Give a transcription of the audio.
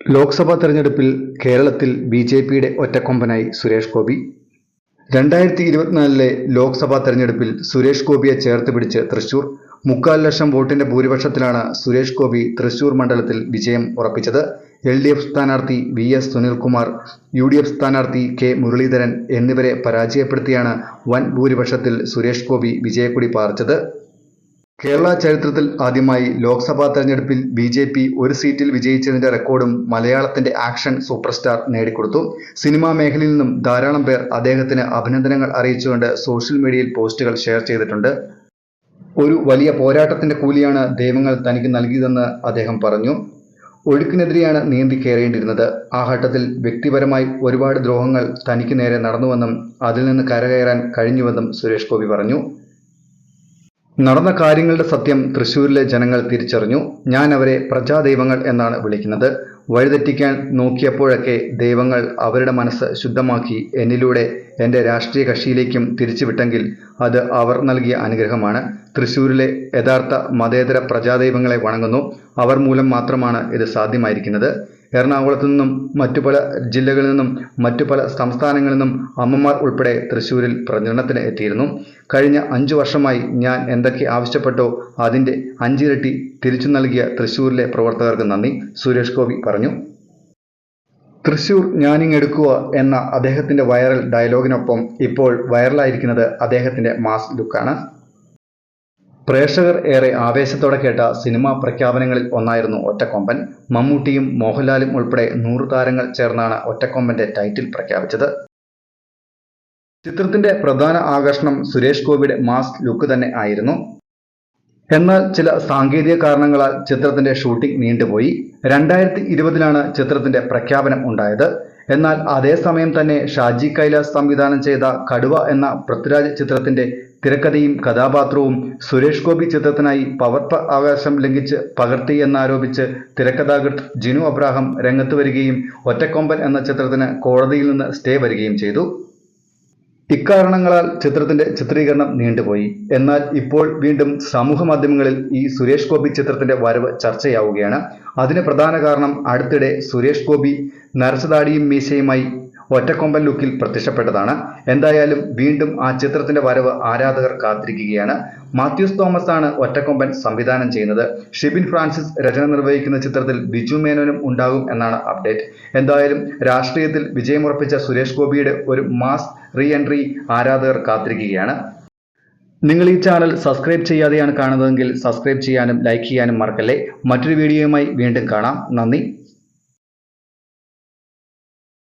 ലോക്സഭാ തെരഞ്ഞെടുപ്പിൽ കേരളത്തിൽ B J പിയുടെ ഒറ്റക്കൊമ്പനായി സുരേഷ് ഗോപി. രണ്ടായിരത്തി ഇരുപത്തിനാലിലെ ലോക്സഭാ തെരഞ്ഞെടുപ്പിൽ സുരേഷ് ഗോപിയെ ചേർത്ത് പിടിച്ച് തൃശൂർ. മുക്കാൽ ലക്ഷം വോട്ടിന്റെ ഭൂരിപക്ഷത്തിലാണ് സുരേഷ് ഗോപി തൃശൂർ മണ്ഡലത്തിൽ വിജയം ഉറപ്പിച്ചത്. എൽ ഡി എഫ് സ്ഥാനാർത്ഥി V S Sunilkumar U D F സ്ഥാനാർത്ഥി കെ മുരളീധരൻ എന്നിവരെ പരാജയപ്പെടുത്തിയാണ് വൻ ഭൂരിപക്ഷത്തിൽ സുരേഷ് ഗോപി വിജയക്കൊടി പാറിച്ചത് കേരള ചരിത്രത്തിൽ ആദ്യമായി ലോക്സഭാ തെരഞ്ഞെടുപ്പിൽ ബി ജെ പി ഒരു സീറ്റിൽ വിജയിച്ചതിന്റെ റെക്കോർഡും മലയാളത്തിന്റെ ആക്ഷൻ സൂപ്പർ സ്റ്റാർ നേടിക്കൊടുത്തു. സിനിമാ മേഖലയിൽ നിന്നും ധാരാളം പേർ അദ്ദേഹത്തിന് അഭിനന്ദനങ്ങൾ അറിയിച്ചുകൊണ്ട് സോഷ്യൽ മീഡിയയിൽ പോസ്റ്റുകൾ ഷെയർ ചെയ്തിട്ടുണ്ട്. ഒരു വലിയ പോരാട്ടത്തിന്റെ കൂലിയാണ് ദൈവങ്ങൾ തനിക്ക് നൽകിയതെന്ന് അദ്ദേഹം പറഞ്ഞു. ഒഴുക്കിനെതിരെയാണ് നീന്തി കയറേണ്ടിയിരുന്നത്. ആ ഘട്ടത്തിൽ വ്യക്തിപരമായി ഒരുപാട് ദ്രോഹങ്ങൾ തനിക്ക് നേരെ നടന്നുവെന്നും അതിൽ നിന്ന് കരകയറാൻ കഴിഞ്ഞുവെന്നും സുരേഷ് ഗോപി പറഞ്ഞു. നടന്ന കാര്യങ്ങളുടെ സത്യം തൃശൂരിലെ ജനങ്ങൾ തിരിച്ചറിഞ്ഞു. ഞാൻ അവരെ പ്രജാദൈവങ്ങൾ എന്നാണ് വിളിക്കുന്നത്. വഴിതെറ്റിക്കാൻ നോക്കിയപ്പോഴൊക്കെ ദൈവങ്ങൾ അവരുടെ മനസ്സ് ശുദ്ധമാക്കി എന്നിലൂടെ എന്റെ രാഷ്ട്രീയ കക്ഷിയിലേക്കും തിരിച്ചുവിട്ടെങ്കിൽ അത് അവർ നൽകിയ അനുഗ്രഹമാണ്. തൃശൂരിലെ യഥാർത്ഥ മതേതര പ്രജാദൈവങ്ങളെ വണങ്ങുന്നു. അവർ മൂലം മാത്രമാണ് ഇത് സാധ്യമായിരിക്കുന്നത്. എറണാകുളത്തു നിന്നും മറ്റു പല ജില്ലകളിൽ നിന്നും മറ്റു പല സംസ്ഥാനങ്ങളിൽ നിന്നും അമ്മമാർ ഉൾപ്പെടെ തൃശ്ശൂരിൽ പ്രചരണത്തിന് എത്തിയിരുന്നു. കഴിഞ്ഞ അഞ്ചു വർഷമായി ഞാൻ എന്തൊക്കെ ആവശ്യപ്പെട്ടോ അതിന്റെ അഞ്ചിരട്ടി തിരിച്ചു നൽകിയ തൃശ്ശൂരിലെ പ്രവർത്തകർക്ക് നന്ദി. സുരേഷ് ഗോപി പറഞ്ഞു. തൃശൂർ ഞാനിങ്ങെടുക്കുക എന്ന അദ്ദേഹത്തിന്റെ വൈറൽ ഡയലോഗിനൊപ്പം ഇപ്പോൾ വൈറലായിരിക്കുന്നത് അദ്ദേഹത്തിന്റെ മാസ് ലുക്കാണ്. പ്രേക്ഷകർ ഏറെ ആവേശത്തോടെ കേട്ട സിനിമാ പ്രഖ്യാപനങ്ങളിൽ ഒന്നായിരുന്നു ഒറ്റക്കൊമ്പൻ. മമ്മൂട്ടിയും മോഹൻലാലും ഉൾപ്പെടെ നൂറ് താരങ്ങൾ ചേർന്നാണ് ഒറ്റക്കൊമ്പന്റെ ടൈറ്റിൽ പ്രഖ്യാപിച്ചത്. ചിത്രത്തിന്റെ പ്രധാന ആകർഷണം സുരേഷ് ഗോപിയുടെ മാസ് ലുക്ക് തന്നെ ആയിരുന്നു. എന്നാൽ ചില സാങ്കേതിക കാരണങ്ങളാൽ ചിത്രത്തിന്റെ ഷൂട്ടിംഗ് നീണ്ടുപോയി. രണ്ടായിരത്തി ഇരുപതിലാണ് ചിത്രത്തിന്റെ പ്രഖ്യാപനം ഉണ്ടായത്. എന്നാൽ അതേസമയം തന്നെ ഷാജി കൈലാസ് സംവിധാനം ചെയ്ത കടുവ എന്ന പൃഥ്വിരാജ് ചിത്രത്തിന്റെ തിരക്കഥയും കഥാപാത്രവും സുരേഷ് ഗോപി ചിത്രത്തിനായി പവർപ്പ അവകാശം ലംഘിച്ച് പകർത്തി എന്നാരോപിച്ച് തിരക്കഥാകൃത്ത് ജിനു അബ്രാഹം രംഗത്ത് വരികയും ഒറ്റക്കൊമ്പൻ എന്ന ചിത്രത്തിന് കോടതിയിൽ നിന്ന് സ്റ്റേ വരികയും ചെയ്തു. ഇക്കാരണങ്ങളാൽ ചിത്രത്തിന്റെ ചിത്രീകരണം നീണ്ടുപോയി. എന്നാൽ ഇപ്പോൾ വീണ്ടും സമൂഹ മാധ്യമങ്ങളിൽ ഈ സുരേഷ് ഗോപി ചിത്രത്തിന്റെ വരവ് ചർച്ചയാവുകയാണ്. അതിന് പ്രധാന കാരണം അടുത്തിടെ സുരേഷ് ഗോപി നരച്ചതാടിയും മീശയുമായി ഒറ്റക്കൊമ്പൻ ലുക്കിൽ പ്രത്യക്ഷപ്പെട്ടതാണ്. എന്തായാലും വീണ്ടും ആ ചിത്രത്തിന്റെ വരവ് ആരാധകർ കാത്തിരിക്കുകയാണ്. മാത്യൂസ് തോമസ് ആണ് ഒറ്റക്കൊമ്പൻ സംവിധാനം ചെയ്യുന്നത്. ഷിബിൻ ഫ്രാൻസിസ് രചന നിർവഹിക്കുന്ന ചിത്രത്തിൽ ബിജു മേനോനും ഉണ്ടാകും എന്നാണ് അപ്ഡേറ്റ്. എന്തായാലും രാഷ്ട്രീയത്തിൽ വിജയമുറപ്പിച്ച സുരേഷ് ഗോപിയുടെ ഒരു മാസ് റീ എൻട്രി ആരാധകർ കാത്തിരിക്കുകയാണ്. നിങ്ങൾ ഈ ചാനൽ സബ്സ്ക്രൈബ് ചെയ്യാതെയാണ് കാണുന്നതെങ്കിൽ സബ്സ്ക്രൈബ് ചെയ്യാനും ലൈക്ക് ചെയ്യാനും മറക്കല്ലേ. മറ്റൊരു വീഡിയോയുമായി വീണ്ടും കാണാം. നന്ദി.